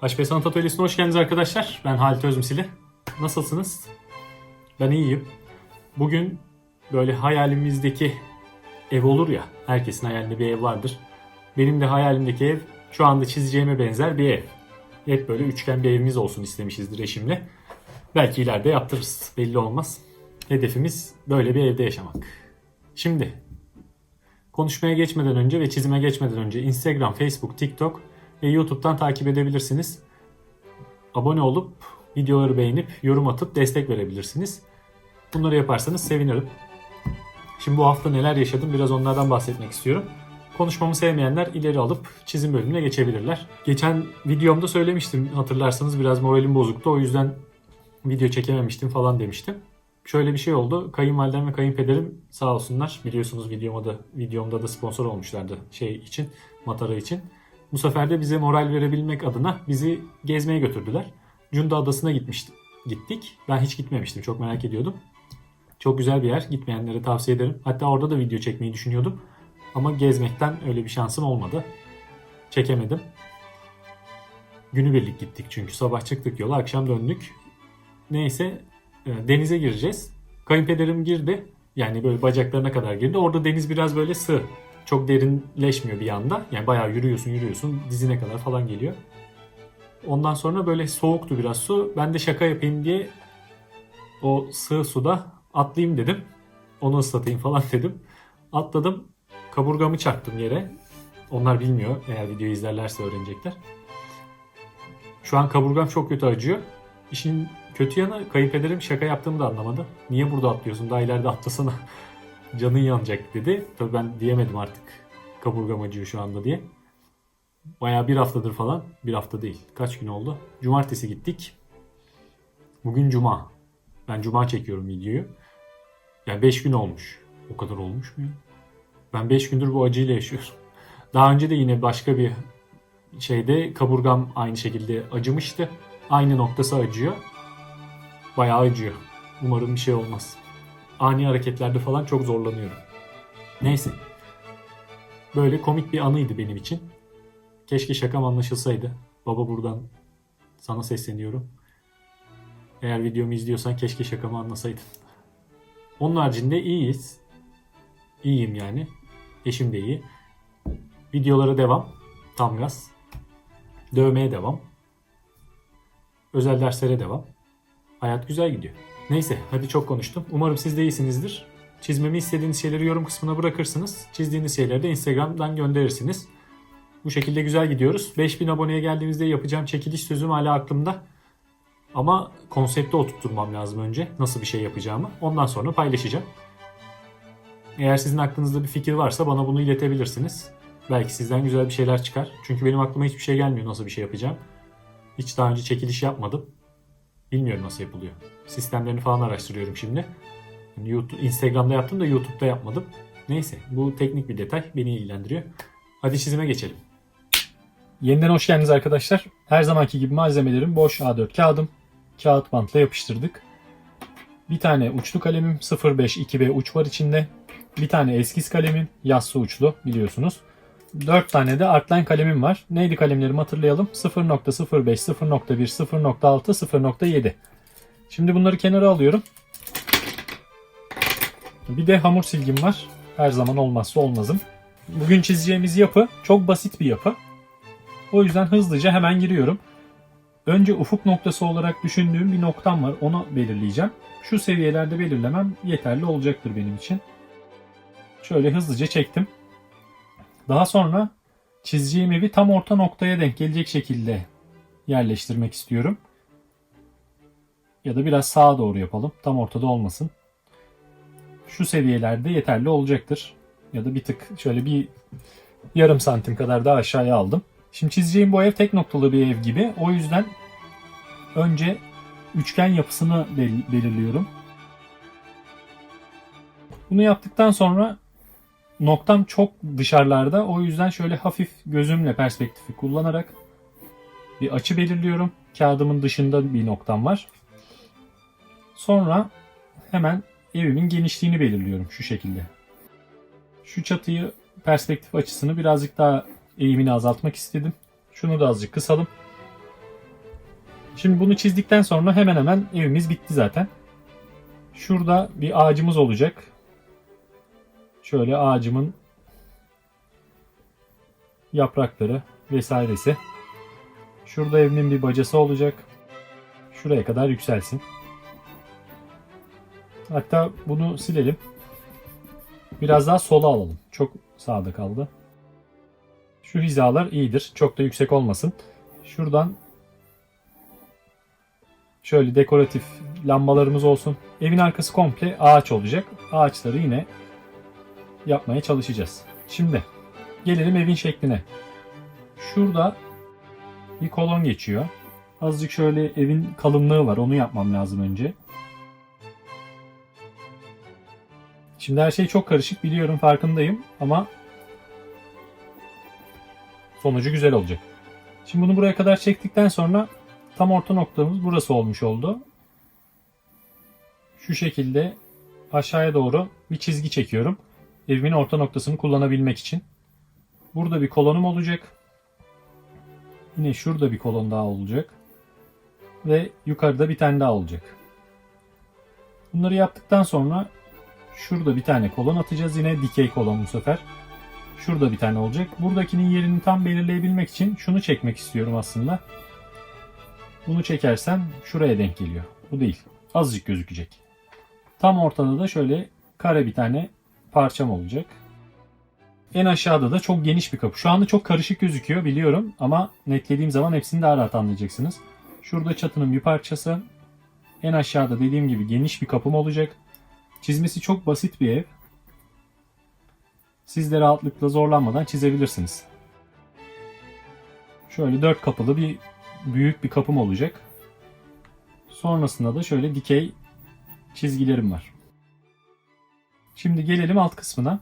HP Sanat Atölyesi'ne hoş geldiniz arkadaşlar. Ben Halit Özmsili. Nasılsınız? Ben iyiyim. Bugün böyle hayalimizdeki ev olur ya. Herkesin hayalinde bir ev vardır. Benim de hayalimdeki ev şu anda çizeceğime benzer bir ev. Hep böyle üçgen bir evimiz olsun istemişizdir eşimle. Belki ileride yaptırırız. Belli olmaz. Hedefimiz böyle bir evde yaşamak. Şimdi konuşmaya geçmeden önce ve çizime geçmeden önce Instagram, Facebook, TikTok YouTube'dan takip edebilirsiniz. Abone olup videoları beğenip yorum atıp destek verebilirsiniz. Bunları yaparsanız sevinirim. Şimdi bu hafta neler yaşadım biraz onlardan bahsetmek istiyorum. Konuşmamı sevmeyenler ileri alıp çizim bölümüne geçebilirler. Geçen videomda söylemiştim hatırlarsanız biraz moralim bozuktu o yüzden video çekememiştim falan demiştim. Şöyle bir şey oldu. Kayınvalidem ve kayınpederim sağ olsunlar. Biliyorsunuz videoma da, videomda da sponsor olmuşlardı şey için, Matara için. Bu sefer de bize moral verebilmek adına bizi gezmeye götürdüler. Cunda Adası'na gitmiştik. Gittik. Ben hiç gitmemiştim. Çok merak ediyordum. Çok güzel bir yer. Gitmeyenlere tavsiye ederim. Hatta orada da video çekmeyi düşünüyordum. Ama gezmekten öyle bir şansım olmadı. Çekemedim. Günübirlik gittik çünkü sabah çıktık yola akşam döndük. Neyse e, denize gireceğiz. Kayınpederim girdi. Yani böyle bacaklarına kadar girdi. Orada deniz biraz böyle sığ. Çok derinleşmiyor bir anda. Yani bayağı yürüyorsun yürüyorsun dizine kadar falan geliyor. Ondan sonra böyle soğuktu biraz su. Ben de şaka yapayım diye o sığ suda atlayayım dedim. Onu ıslatayım falan dedim. Atladım. Kaburgamı çarptım yere. Onlar bilmiyor. Eğer videoyu izlerlerse öğrenecekler. Şu an kaburgam çok kötü acıyor. İşin kötü yanı kayınpederim şaka yaptığımı da anlamadı. Niye burada atlıyorsun? Daha ileride atlasana. Canın yanacak dedi. Tabii ben diyemedim artık. Kaburgam acıyor şu anda diye. Bayağı bir haftadır falan. Bir hafta değil. Kaç gün oldu? Cumartesi gittik. Bugün cuma. Ben cuma çekiyorum videoyu. Yani 5 gün olmuş. O kadar olmuş mu? Ben 5 gündür bu acıyla yaşıyorum. Daha önce de yine başka bir şeyde kaburgam aynı şekilde acımıştı. Aynı noktası acıyor. Bayağı acıyor. Umarım bir şey olmaz. Ani hareketlerde falan çok zorlanıyorum. Neyse. Böyle komik bir anıydı benim için. Keşke şakam anlaşılsaydı. Baba buradan sana sesleniyorum. Eğer videomu izliyorsan keşke şakamı anlasaydın. Onun haricinde iyiyiz. İyiyim yani. Eşim de iyi. Videolara devam. Tam gaz. Dövmeye devam. Özel derslere devam. Hayat güzel gidiyor. Neyse hadi çok konuştum. Umarım siz de iyisinizdir. Çizmemi istediğiniz şeyleri yorum kısmına bırakırsınız. Çizdiğiniz şeyleri de Instagram'dan gönderirsiniz. Bu şekilde güzel gidiyoruz. 5000 aboneye geldiğimizde yapacağım çekiliş sözüm hala aklımda. Ama konsepte oturtturmam lazım önce. Nasıl bir şey yapacağımı. Ondan sonra paylaşacağım. Eğer sizin aklınızda bir fikir varsa bana bunu iletebilirsiniz. Belki sizden güzel bir şeyler çıkar. Çünkü benim aklıma hiçbir şey gelmiyor nasıl bir şey yapacağım. Hiç daha önce çekiliş yapmadım. Bilmiyorum nasıl yapılıyor. Sistemlerini falan araştırıyorum şimdi. YouTube, Instagram'da yaptım da YouTube'da yapmadım. Neyse bu teknik bir detay beni ilgilendiriyor. Hadi çizime geçelim. Yeniden hoş geldiniz arkadaşlar. Her zamanki gibi malzemelerim boş A4 kağıdım. Kağıt bantla yapıştırdık. Bir tane uçlu kalemim 05 2B uç var içinde. Bir tane eskiz kalemim yassı uçlu biliyorsunuz. 4 tane de Artline kalemim var. Neydi kalemlerimi hatırlayalım. 0.05, 0.1, 0.6, 0.7. Şimdi bunları kenara alıyorum. Bir de hamur silgim var. Her zaman olmazsa olmazım. Bugün çizeceğimiz yapı çok basit bir yapı. O yüzden hızlıca hemen giriyorum. Önce ufuk noktası olarak düşündüğüm bir noktam var. Onu belirleyeceğim. Şu seviyelerde belirlemem yeterli olacaktır benim için. Şöyle hızlıca çektim. Daha sonra çizeceğim evi tam orta noktaya denk gelecek şekilde yerleştirmek istiyorum. Ya da biraz sağa doğru yapalım. Tam ortada olmasın. Şu seviyelerde yeterli olacaktır. Ya da bir tık şöyle bir yarım santim kadar daha aşağıya aldım. Şimdi çizeceğim bu ev tek noktalı bir ev gibi. O yüzden önce üçgen yapısını bel- belirliyorum. Bunu yaptıktan sonra noktam çok dışarılarda. O yüzden şöyle hafif gözümle perspektifi kullanarak bir açı belirliyorum. Kağıdımın dışında bir noktam var. Sonra hemen evimin genişliğini belirliyorum şu şekilde. Şu çatıyı perspektif açısını birazcık daha eğimini azaltmak istedim. Şunu da azıcık kısalım. Şimdi bunu çizdikten sonra hemen hemen evimiz bitti zaten. Şurada bir ağacımız olacak. Şöyle ağacımın yaprakları vesairesi. Şurada evimin bir bacası olacak. Şuraya kadar yükselsin. Hatta bunu silelim. Biraz daha sola alalım. Çok sağda kaldı. Şu hizalar iyidir. Çok da yüksek olmasın. Şuradan şöyle dekoratif lambalarımız olsun. Evin arkası komple ağaç olacak. Ağaçları yine yapmaya çalışacağız. Şimdi gelelim evin şekline. Şurada bir kolon geçiyor. Azıcık şöyle evin kalınlığı var. Onu yapmam lazım önce. Şimdi her şey çok karışık biliyorum farkındayım ama sonucu güzel olacak. Şimdi bunu buraya kadar çektikten sonra tam orta noktamız burası olmuş oldu. Şu şekilde aşağıya doğru bir çizgi çekiyorum. Evimin orta noktasını kullanabilmek için. Burada bir kolonum olacak. Yine şurada bir kolon daha olacak. Ve yukarıda bir tane daha olacak. Bunları yaptıktan sonra şurada bir tane kolon atacağız. Yine dikey kolon bu sefer. Şurada bir tane olacak. Buradakinin yerini tam belirleyebilmek için şunu çekmek istiyorum aslında. Bunu çekersem şuraya denk geliyor. Bu değil. Azıcık gözükecek. Tam ortada da şöyle kare bir tane parçam olacak. En aşağıda da çok geniş bir kapı. Şu anda çok karışık gözüküyor biliyorum ama netlediğim zaman hepsini daha rahat anlayacaksınız. Şurada çatının bir parçası. En aşağıda dediğim gibi geniş bir kapım olacak. Çizmesi çok basit bir ev. Siz de rahatlıkla zorlanmadan çizebilirsiniz. Şöyle dört kapılı bir büyük bir kapım olacak. Sonrasında da şöyle dikey çizgilerim var. Şimdi gelelim alt kısmına.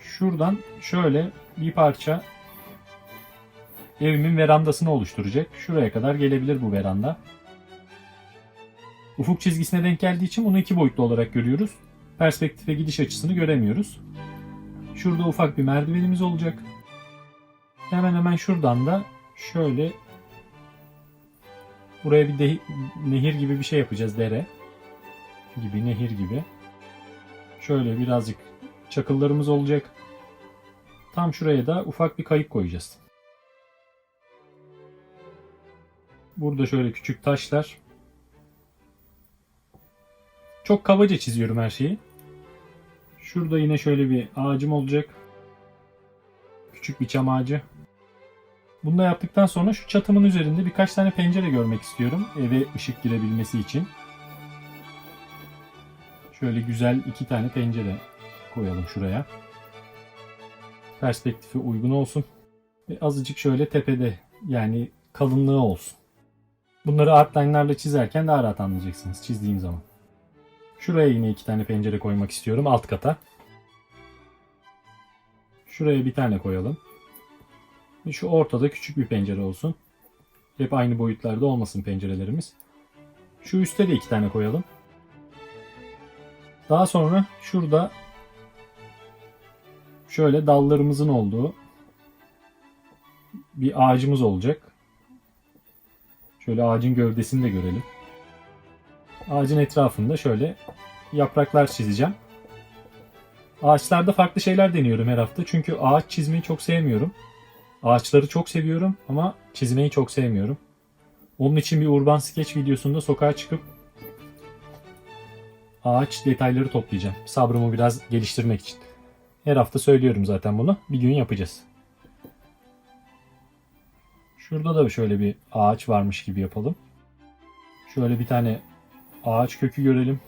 Şuradan şöyle bir parça evimin verandasını oluşturacak. Şuraya kadar gelebilir bu veranda. Ufuk çizgisine denk geldiği için bunu iki boyutlu olarak görüyoruz. Perspektife gidiş açısını göremiyoruz. Şurada ufak bir merdivenimiz olacak. Hemen hemen şuradan da şöyle buraya bir nehir gibi bir şey yapacağız dere gibi nehir gibi. Şöyle birazcık çakıllarımız olacak. Tam şuraya da ufak bir kayık koyacağız. Burada şöyle küçük taşlar. Çok kabaca çiziyorum her şeyi. Şurada yine şöyle bir ağacım olacak. Küçük bir çam ağacı. Bunu da yaptıktan sonra şu çatımın üzerinde birkaç tane pencere görmek istiyorum. Eve ışık girebilmesi için. Şöyle güzel iki tane pencere koyalım şuraya. Perspektifi uygun olsun. Ve azıcık şöyle tepede yani kalınlığı olsun. Bunları outline'larla çizerken daha rahat anlayacaksınız çizdiğim zaman. Şuraya yine iki tane pencere koymak istiyorum alt kata. Şuraya bir tane koyalım. Ve şu ortada küçük bir pencere olsun. Hep aynı boyutlarda olmasın pencerelerimiz. Şu üstte de iki tane koyalım. Daha sonra şurada şöyle dallarımızın olduğu bir ağacımız olacak. Şöyle ağacın gövdesini de görelim. Ağacın etrafında şöyle yapraklar çizeceğim. Ağaçlarda farklı şeyler deniyorum her hafta. Çünkü ağaç çizmeyi çok sevmiyorum. Ağaçları çok seviyorum ama çizmeyi çok sevmiyorum. Onun için bir urban sketch videosunda sokağa çıkıp ağaç detayları toplayacağım. Sabrımı biraz geliştirmek için. Her hafta söylüyorum zaten bunu. Bir gün yapacağız. Şurada da şöyle bir ağaç varmış gibi yapalım. Şöyle bir tane ağaç kökü görelim.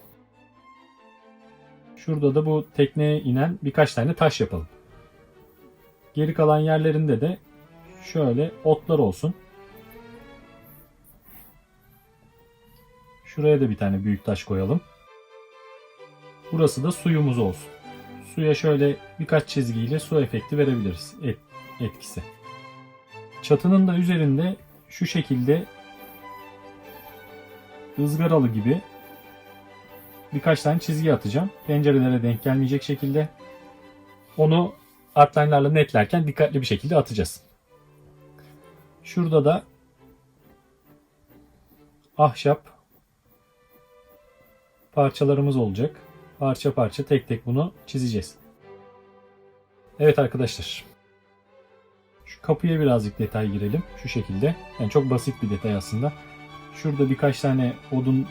Şurada da bu tekneye inen birkaç tane taş yapalım. Geri kalan yerlerinde de şöyle otlar olsun. Şuraya da bir tane büyük taş koyalım. Burası da suyumuz olsun. Suya şöyle birkaç çizgiyle su efekti verebiliriz. Et, etkisi. Çatının da üzerinde şu şekilde ızgaralı gibi birkaç tane çizgi atacağım. Pencerelere denk gelmeyecek şekilde. Onu outline'larla netlerken dikkatli bir şekilde atacağız. Şurada da ahşap parçalarımız olacak. Parça parça tek tek bunu çizeceğiz. Evet arkadaşlar. Şu kapıya birazcık detay girelim. Şu şekilde. Yani çok basit bir detay aslında. Şurada birkaç tane odun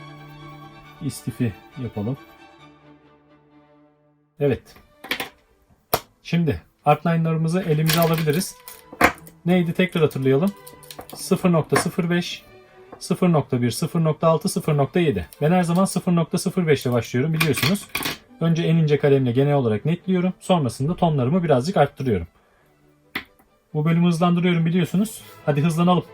istifi yapalım. Evet. Şimdi outline'larımızı elimize alabiliriz. Neydi tekrar hatırlayalım. 0.05 0.1, 0.6, 0.7. Ben her zaman 0.05 ile başlıyorum biliyorsunuz. Önce en ince kalemle genel olarak netliyorum. Sonrasında tonlarımı birazcık arttırıyorum. Bu bölümü hızlandırıyorum biliyorsunuz. Hadi hızlanalım.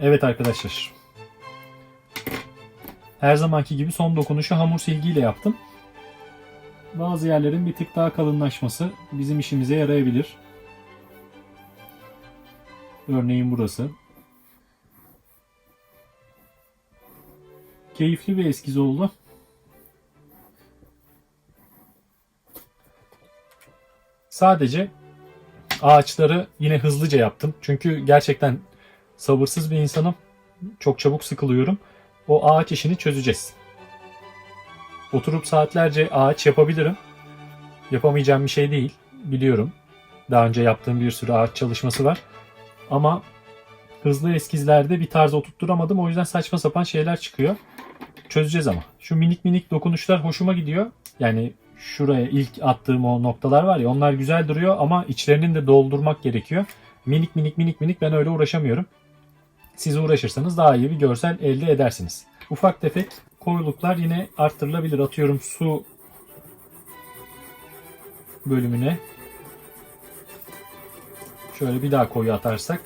Evet arkadaşlar. Her zamanki gibi son dokunuşu hamur silgiyle yaptım. Bazı yerlerin bir tık daha kalınlaşması bizim işimize yarayabilir. Örneğin burası. Keyifli bir eskiz oldu. Sadece ağaçları yine hızlıca yaptım. Çünkü gerçekten sabırsız bir insanım. Çok çabuk sıkılıyorum. O ağaç işini çözeceğiz. Oturup saatlerce ağaç yapabilirim. Yapamayacağım bir şey değil. Biliyorum. Daha önce yaptığım bir sürü ağaç çalışması var. Ama hızlı eskizlerde bir tarz oturtturamadım. O yüzden saçma sapan şeyler çıkıyor. Çözeceğiz ama. Şu minik minik dokunuşlar hoşuma gidiyor. Yani şuraya ilk attığım o noktalar var ya onlar güzel duruyor ama içlerinin de doldurmak gerekiyor. Minik minik minik minik ben öyle uğraşamıyorum. Siz uğraşırsanız daha iyi bir görsel elde edersiniz. Ufak tefek koyuluklar yine arttırılabilir. Atıyorum su bölümüne şöyle bir daha koyu atarsak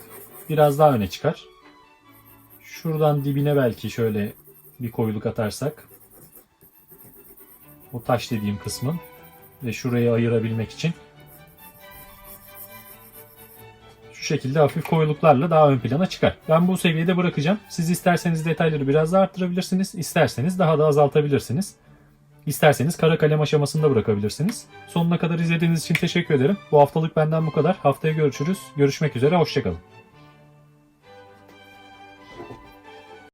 biraz daha öne çıkar. Şuradan dibine belki şöyle bir koyuluk atarsak o taş dediğim kısmın ve şurayı ayırabilmek için şekilde hafif koyuluklarla daha ön plana çıkar. Ben bu seviyede bırakacağım. Siz isterseniz detayları biraz daha arttırabilirsiniz. isterseniz daha da azaltabilirsiniz. İsterseniz kara kalem aşamasında bırakabilirsiniz. Sonuna kadar izlediğiniz için teşekkür ederim. Bu haftalık benden bu kadar. Haftaya görüşürüz. Görüşmek üzere. Hoşçakalın.